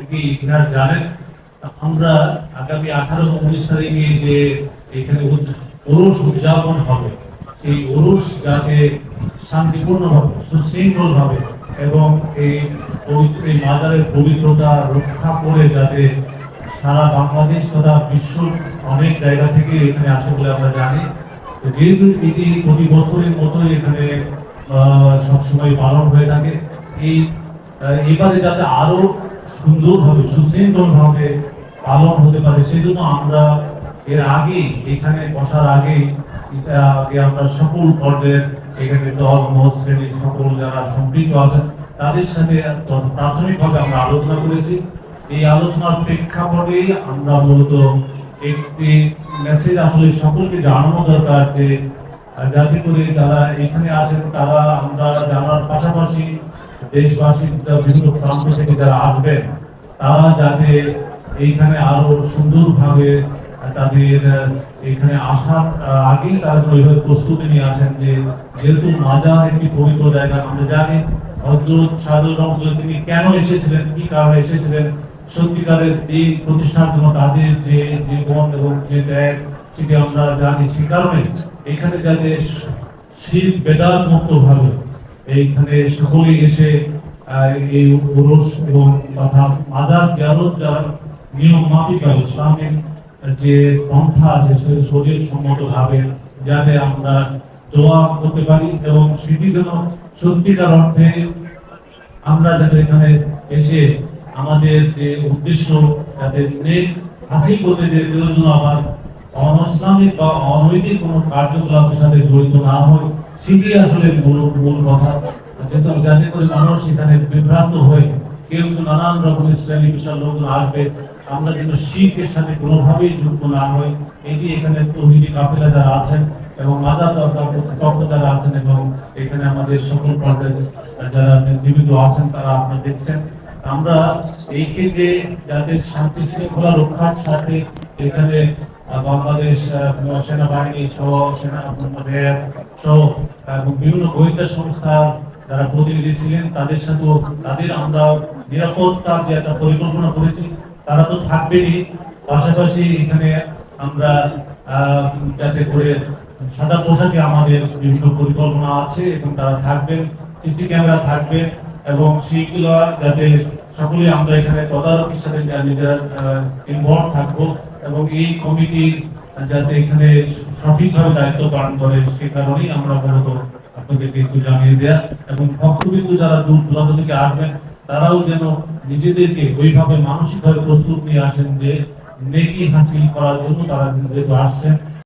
থেকে ইতিহাস জানেন? আমরা আগামী আঠারো উনিশ তারিখে যে এখানে ওরস উদযাপন হবে, সেই ওরস যাতে শান্তিপূর্ণ হবে সুশৃঙ্খল হবে এবং এই এই মাজারের পবিত্রতা রক্ষা করে যাতে সারা বাংলাদেশ তথা বিশ্ব অনেক জায়গা থেকে এখানে আসে বলে আমরা জানি। যেহেতু এটি প্রতি বছরের মতোই এখানে সবসময় পালন হয়ে থাকে, এই এবারে যাতে আরও সুন্দরভাবে, সুশৃঙ্খলভাবে পালন হতে পারে। সেজন্য আমরা এর আগে, এখানে বসার আগে আগে আমরা সকল পর্যায়ের এখানে দল, মত শ্রেণির সকল যারা সম্পৃক্ত আছেন, তাদের সাথে প্রাথমিকভাবে আমরা আলোচনা করেছি। এই আলোচনার প্রেক্ষাপটে আমরা মূলত একটি মেসেজ আসলে সকলকে জানানো দরকার যে, যাতে করে যারা এখানে আছেন, তারা আমরা জানার পাশাপাশি দেশবাসী বিভিন্ন প্রান্ত থেকে যারা আসবেন, তারা যাতে এইখানে আরও সুন্দরভাবে তাদের এখানে আসার আগেই তারা ওইভাবে প্রস্তুতি নিয়ে আসেন যে যেহেতু মাজার একটি পবিত্র জায়গা, আমরা জানি হজরত সাদুর রহমতুল্লাহ তিনি কেন এসেছিলেন, কি কারণে এসেছিলেন? সত্যিকারের এই প্রতিষ্ঠার জন্য তাদের যে জীবন এবং যে ত্যাগ, সেটি আমরা জানি, সে কারণে এখানে যাতে শিল্প বেদাত মুক্ত ভাবে এইখানে সকলেই এসে এই পুরুষ এবং তথা মাদার জারত যারা নিয়ম মাফিক ইসলামিক যে পন্থা আছে সে শরীর সম্মত ভাবে যাতে আমরা দোয়া করতে পারি এবং সেটি সত্যিকার অর্থে আমরা যাতে এখানে এসে আমাদের যে উদ্দেশ্য, যাতে নেক হাসিল করতে যে প্রয়োজন আবার অনইসলামিক বা অনৈতিক কোনো কার্যকলাপের সাথে জড়িত না হয় সেটি আসলে মূল কথা। আমি জানি করে মানুষ এখানে বিভ্রান্ত হয়ে কেউ নানান রকমের শ্রেণি বিশাল লোকজন আসবে। আমরা যেন শিখের সাথে কোনোভাবেই যুক্ত না হই। এটি এখানে তহিদি কাফেলা যারা আছেন এবং মাজার দরকার যারা আছেন এবং এখানে আমাদের সকল পর্যায়ে যারা জীবিত আছেন, তারা আপনারা দেখছেন। আমরা এই ক্ষেত্রে যাদের শান্তি শৃঙ্খলা রক্ষার সাথে এখানে বাংলাদেশ সেনাবাহিনী সহ সেনা র্যাব সহ এবং বিভিন্ন গোয়েন্দা সংস্থা যারা প্রতিনিধি ছিলেন, তাদের সাথেও তাদের আমরা নিরাপত্তার যে একটা পরিকল্পনা করেছি, তারা তো থাকবেনই। পাশাপাশি এখানে আমরা যাতে করে সাদা পোশাকে আমাদের বিভিন্ন পরিকল্পনা আছে এবং তারা থাকবেন, সিসি ক্যামেরা থাকবে এবং সেইগুলো যাতে সকলে আমরা এখানে তদারকির সাথে নিজেরা ইনভলভ থাকব। এই কমিটির যাতে এখানে সঠিকভাবে দায়িত্ব পালন করে, সে কারণেই আমরা মূলত আপনাদেরকে একটু জানিয়ে দেয়া এবং ভক্তবিন্দু যারা দূর দূরান্ত থেকে আসবেন, তারাও যেন নিজেদেরকে ওইভাবে মানসিকভাবে প্রস্তুত নিয়ে আসেন যে নেকি হাসিল করার জন্য তারা যেহেতু আসছেন